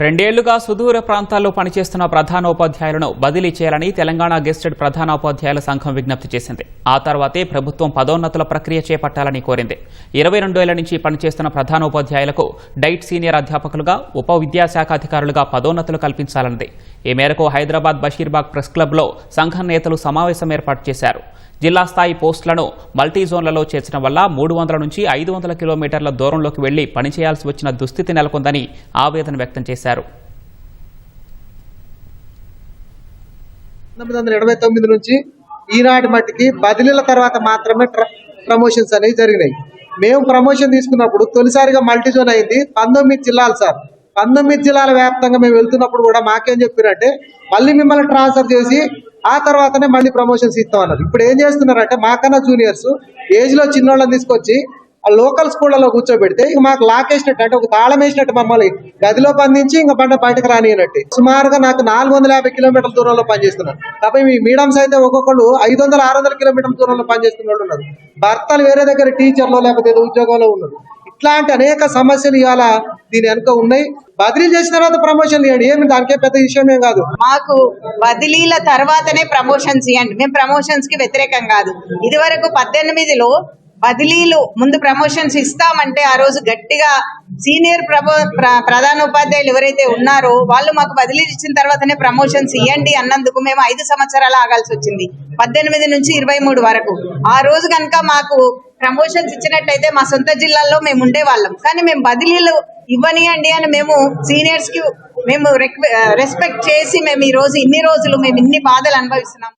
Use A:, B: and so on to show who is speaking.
A: రెండేళ్ళుగా సుదూర ప్రాంతాల్లో పనిచేస్తున్న ప్రధానోపాధ్యాయులను బదిలీ చేయాలని తెలంగాణ గెస్టెడ్ ప్రధానోపాధ్యాయుల సంఘం విజ్ఞప్తి చేసింది. ఆ తర్వాతే ప్రభుత్వం పదోన్నతుల ప్రక్రియ చేపట్టాలని కోరింది. ఇరవై రెండేళ్ళ నుంచి పనిచేస్తున్న ప్రధానోపాధ్యాయులకు డైట్ సీనియర్ అధ్యాపకులుగా ఉప విద్యాశాఖ అధికారులుగా పదోన్నతులు కల్పించాలన్నది. ఈ మేరకు హైదరాబాద్ బషీర్బాగ్ ప్రెస్ క్లబ్లో సంఘం నేతలు సమావేశం ఏర్పాటు చేశారు. జిల్లా స్థాయి పోస్టులను మల్టీ జోన్లలో చేర్చడం వల్ల మూడు వందల నుంచి ఐదు వందల కిలోమీటర్ల దూరంలోకి వెళ్ళి పనిచేయాల్సి వచ్చిన దుస్థితి నెలకొందని ఆవేదన వ్యక్తం చేశారు.
B: పంతొమ్మిది వందల ఎనభై తొమ్మిది నుంచి ఈనాటి మట్టికి బదిలీల తర్వాత మాత్రమే ట్ర- ప్రమోషన్స్ అనేవి జరిగినాయి. మేము ప్రమోషన్ తీసుకున్నప్పుడు తొలిసారిగా మల్టీ జోన్ అయింది పంతొమ్మిది జిల్లాలు సార్. పంతొమ్మిది జిల్లాల వ్యాప్తంగా మేము వెళ్తున్నప్పుడు కూడా మాకేం చెప్పారంటే మళ్ళీ మిమ్మల్ని ట్రాన్స్ఫర్ చేసి ఆ తర్వాతనే మళ్ళీ ప్రమోషన్స్ ఇస్తాం అన్నారు. ఇప్పుడు ఏం చేస్తున్నారంటే మాకన్నా జూనియర్స్ ఏజ్లో చిన్నోళ్ళని తీసుకొచ్చి ఆ లోకల్ స్కూళ్ళలో కూర్చోబెడితే ఇక మాకు లాకేసినట్టు అంటే ఒక తాళం వేసినట్టు మమ్మల్ని గదిలో బంధించి ఇంకా బండ బయటకు రానియనట్టు. సుమారుగా నాకు నాలుగు వందల యాభై కిలోమీటర్ల దూరంలో పనిచేస్తున్నాను కాబట్టి మీ మీడియంస్ అయితే ఒక్కొక్కళ్ళు ఐదు వందల ఆరు వందల కిలోమీటర్ల దూరంలో పనిచేస్తున్న వాళ్ళు ఉన్నారు. భర్తలు వేరే దగ్గర టీచర్లో లేకపోతే ఏదో ఉద్యోగంలో ఉన్నారు. ఇట్లాంటి అనేక సమస్యలు ఇవాళ దీని వెనుక ఉన్నాయి. బదిలీ చేసిన తర్వాత ప్రమోషన్ ఇవ్వండి. ఏమి దానికే పెద్ద విషయం ఏం కాదు.
C: మాకు బదిలీల తర్వాతనే ప్రమోషన్స్ ఇవ్వండి. మేము ప్రమోషన్స్కి వ్యతిరేకం కాదు. ఇది వరకు పద్దెనిమిదిలో బదిలీలు ముందు ప్రమోషన్స్ ఇస్తామంటే ఆ రోజు గట్టిగా సీనియర్ ప్రభో ప్ర- ప్రధాన ఉపాధ్యాయులు ఎవరైతే ఉన్నారో వాళ్ళు మాకు బదిలీలు ఇచ్చిన తర్వాతనే ప్రమోషన్స్ ఇవ్వండి అన్నందుకు మేము ఐదు సంవత్సరాలు ఆగాల్సి వచ్చింది. పద్దెనిమిది నుంచి ఇరవై మూడు వరకు. ఆ రోజు కనుక మాకు ప్రమోషన్స్ ఇచ్చినట్టయితే మా సొంత జిల్లాల్లో మేము ఉండేవాళ్ళం. కానీ మేము బదిలీలు ఇవ్వనియండి అని మేము సీనియర్స్కి మేము రెస్పెక్ట్ చేసి మేము ఈ రోజు ఇన్ని రోజులు మేము ఇన్ని బాధలు అనుభవిస్తున్నాం.